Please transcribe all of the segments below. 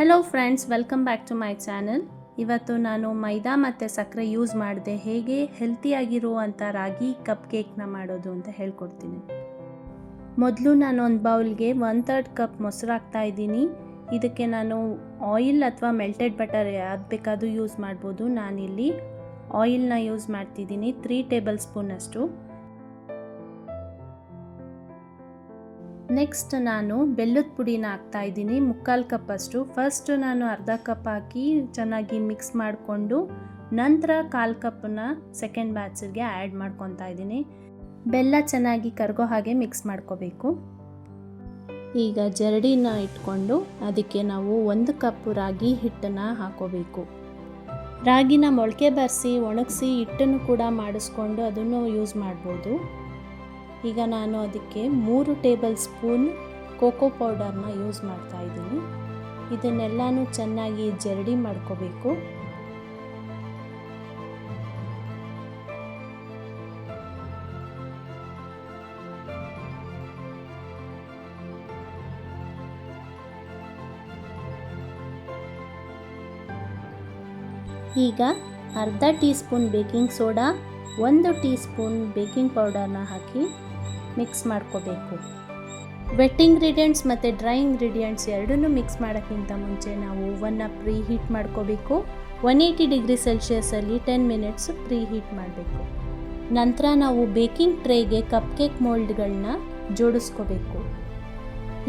Hello friends welcome back to my channel ಇವತ್ತು ನಾನು ಮೈದಾ ಮತ್ತು ಸಕ್ಕರೆ ಯೂಸ್ ಮಾಡಿದೆ ಹೇಗೆ ಹೆಲ್ತಿಯಾಗಿರುವಂಥ ರಾಗಿ ಕಪ್ ಕೇಕ್ನ ಮಾಡೋದು ಅಂತ ಹೇಳ್ಕೊಡ್ತೀನಿ. ಮೊದಲು ನಾನು ಒಂದು ಬೌಲ್ಗೆ ಒನ್ ತರ್ಡ್ ಕಪ್ ಮೊಸರು ಹಾಕ್ತಾ ಇದ್ದೀನಿ. ಇದಕ್ಕೆ ನಾನು ಆಯಿಲ್ ಅಥವಾ ಮೆಲ್ಟೆಡ್ ಬಟರ್ ಯಾವ್ದು ಬೇಕಾದರೂ ಯೂಸ್ ಮಾಡ್ಬೋದು. ನಾನಿಲ್ಲಿ ಆಯಿಲ್ನ ಯೂಸ್ ಮಾಡ್ತಿದ್ದೀನಿ ತ್ರೀ ಟೇಬಲ್ ಸ್ಪೂನಷ್ಟು ನೆಕ್ಸ್ಟ್ ನಾನು ಬೆಲ್ಲದ ಪುಡಿನ ಹಾಕ್ತಾ ಇದ್ದೀನಿ. ಮುಕ್ಕಾಲು ಕಪ್ಪಷ್ಟು ಫಸ್ಟ್ ನಾನು ಅರ್ಧ ಕಪ್ ಹಾಕಿ ಚೆನ್ನಾಗಿ ಮಿಕ್ಸ್ ಮಾಡಿಕೊಂಡು ನಂತರ ಕಾಲು ಕಪ್ಪನ್ನ ಸೆಕೆಂಡ್ ಬ್ಯಾಚ್ಗೆ ಆ್ಯಡ್ ಮಾಡ್ಕೊತಾ ಇದ್ದೀನಿ. ಬೆಲ್ಲ ಚೆನ್ನಾಗಿ ಕರಗೋ ಹಾಗೆ ಮಿಕ್ಸ್ ಮಾಡ್ಕೋಬೇಕು. ಈಗ ಜರಡಿನ ಇಟ್ಕೊಂಡು ಅದಕ್ಕೆ ನಾವು ಒಂದು ಕಪ್ ರಾಗಿ ಹಿಟ್ಟನ್ನು ಹಾಕೋಬೇಕು. ರಾಗಿನ ಮೊಳಕೆ ಬರೆಸಿ ಒಣಗಿಸಿ ಹಿಟ್ಟನ್ನು ಕೂಡ ಮಾಡಿಸ್ಕೊಂಡು ಅದನ್ನು ಯೂಸ್ ಮಾಡ್ಬೋದು. ಈಗ ನಾನು ಅದಕ್ಕೆ ಮೂರು ಟೇಬಲ್ ಸ್ಪೂನ್ ಕೋಕೋ ಪೌಡರ್ನ ಯೂಸ್ ಮಾಡ್ತಾ ಇದ್ದೀನಿ. ಇದನ್ನೆಲ್ಲನೂ ಚೆನ್ನಾಗಿ ಜರಡಿ ಮಾಡ್ಕೋಬೇಕು. ಈಗ ಅರ್ಧ ಟೀ ಸ್ಪೂನ್ ಬೇಕಿಂಗ್ ಸೋಡಾ, ಒಂದು ಟೀ ಸ್ಪೂನ್ ಬೇಕಿಂಗ್ ಪೌಡರ್ನ ಹಾಕಿ ಮಿಕ್ಸ್ ಮಾಡ್ಕೋಬೇಕು. ವೆಟ್ ಇಂಗ್ರೀಡಿಯೆಂಟ್ಸ್ ಮತ್ತು ಡ್ರೈ ಇಂಗ್ರೀಡಿಯೆಂಟ್ಸ್ ಎರಡನ್ನೂ ಮಿಕ್ಸ್ ಮಾಡೋಕ್ಕಿಂತ ಮುಂಚೆ ನಾವು ಓವನ್ನ ಪ್ರೀ ಹೀಟ್ ಮಾಡ್ಕೋಬೇಕು. ಒನ್ ಏಯ್ಟಿ ಡಿಗ್ರಿ ಸೆಲ್ಸಿಯಸಲ್ಲಿ ಟೆನ್ ಮಿನಿಟ್ಸ್ ಪ್ರೀ ಹೀಟ್ ಮಾಡಬೇಕು. ನಂತರ ನಾವು ಬೇಕಿಂಗ್ ಟ್ರೇಗೆ ಕಪ್ ಕೇಕ್ ಮೋಲ್ಡ್ಗಳನ್ನ ಜೋಡಿಸ್ಕೋಬೇಕು.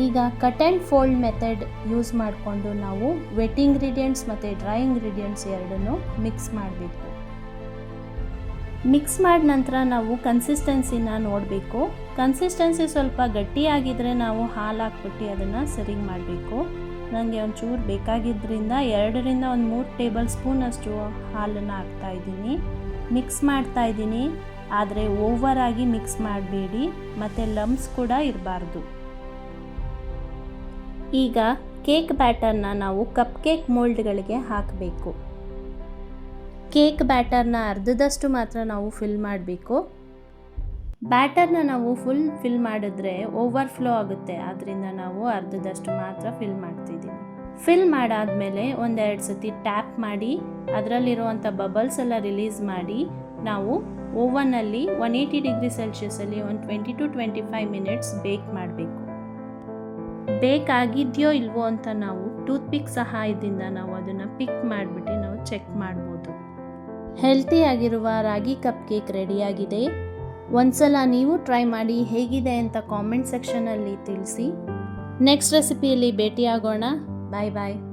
ಈಗ cut and fold method use ಮಾಡಿಕೊಂಡು ನಾವು ವೆಟ್ ಇಂಗ್ರೀಡಿಯೆಂಟ್ಸ್ ಮತ್ತು ಡ್ರೈ ಇಂಗ್ರೀಡಿಯೆಂಟ್ಸ್ ಎರಡನ್ನೂ ಮಿಕ್ಸ್ ಮಾಡಬೇಕು. ಮಿಕ್ಸ್ ಮಾಡಿದ ನಂತರ ನಾವು ಕನ್ಸಿಸ್ಟೆನ್ಸಿನ ನೋಡಬೇಕು. ಕನ್ಸಿಸ್ಟೆನ್ಸಿ ಸ್ವಲ್ಪ ಗಟ್ಟಿಯಾಗಿದ್ದರೆ ನಾವು ಹಾಲು ಹಾಕ್ಬಿಟ್ಟು ಅದನ್ನು ಸರಿ ಮಾಡಬೇಕು. ನನಗೆ ಒಂಚೂರು ಬೇಕಾಗಿದ್ದರಿಂದ ಎರಡರಿಂದ ಒಂದು ಮೂರು ಟೇಬಲ್ ಸ್ಪೂನ್ ಅಷ್ಟು ಹಾಲನ್ನು ಹಾಕ್ತಾ ಇದ್ದೀನಿ. ಮಿಕ್ಸ್ ಮಾಡ್ತಾ ಇದ್ದೀನಿ. ಆದರೆ ಓವರ್ ಆಗಿ ಮಿಕ್ಸ್ ಮಾಡಬೇಡಿ. ಮತ್ತು ಲಮ್ಸ್ ಕೂಡ ಇರಬಾರ್ದು. ಈಗ ಕೇಕ್ ಬ್ಯಾಟರ್ನ ನಾವು ಕಪ್ ಕೇಕ್ ಮೋಲ್ಡ್ಗಳಿಗೆ ಹಾಕಬೇಕು. ಕೇಕ್ ಬ್ಯಾಟರ್ನ ಅರ್ಧದಷ್ಟು ಮಾತ್ರ ನಾವು ಫಿಲ್ ಮಾಡಬೇಕು. ಬ್ಯಾಟರ್ನ ನಾವು ಫುಲ್ ಫಿಲ್ ಮಾಡಿದ್ರೆ ಓವರ್ಫ್ಲೋ ಆಗುತ್ತೆ. ಆದ್ದರಿಂದ ನಾವು ಅರ್ಧದಷ್ಟು ಮಾತ್ರ ಫಿಲ್ ಮಾಡ್ತಿದ್ದೀವಿ. ಫಿಲ್ ಮಾಡಾದಮೇಲೆ ಒಂದೆರಡು ಸತಿ ಟ್ಯಾಪ್ ಮಾಡಿ, ಅದರಲ್ಲಿರುವಂಥ ಬಬಲ್ಸ್ ಎಲ್ಲ ರಿಲೀಸ್ ಮಾಡಿ, ನಾವು ಓವನಲ್ಲಿ ಒನ್ ಏಯ್ಟಿ ಡಿಗ್ರಿ ಸೆಲ್ಸಿಯಸಲ್ಲಿ ಒಂದು twenty to twenty five minutes bake ಮಾಡಬೇಕು. ಬೇಕಾಗಿದೆಯೋ ಇಲ್ವೋ ಅಂತ ನಾವು ಟೂತ್ ಪಿಕ್ ಸಹಾಯದಿಂದ ನಾವು ಅದನ್ನು ಪಿಕ್ ಮಾಡಿಬಿಟ್ಟು ನಾವು ಚೆಕ್ ಮಾಡ್ಬೋದು. ಹೆಲ್ತಿಯಾಗಿರುವ ರಾಗಿ ಕಪ್ ಕೇಕ್ ರೆಡಿಯಾಗಿದೆ. ಒಂದ್ಸಲ ನೀವು ಟ್ರೈ ಮಾಡಿ ಹೇಗಿದೆ ಅಂತ ಕಾಮೆಂಟ್ ಸೆಕ್ಷನಲ್ಲಿ ತಿಳಿಸಿ. ನೆಕ್ಸ್ಟ್ ರೆಸಿಪಿಯಲ್ಲಿ ಭೇಟಿಯಾಗೋಣ. ಬಾಯ್ ಬಾಯ್.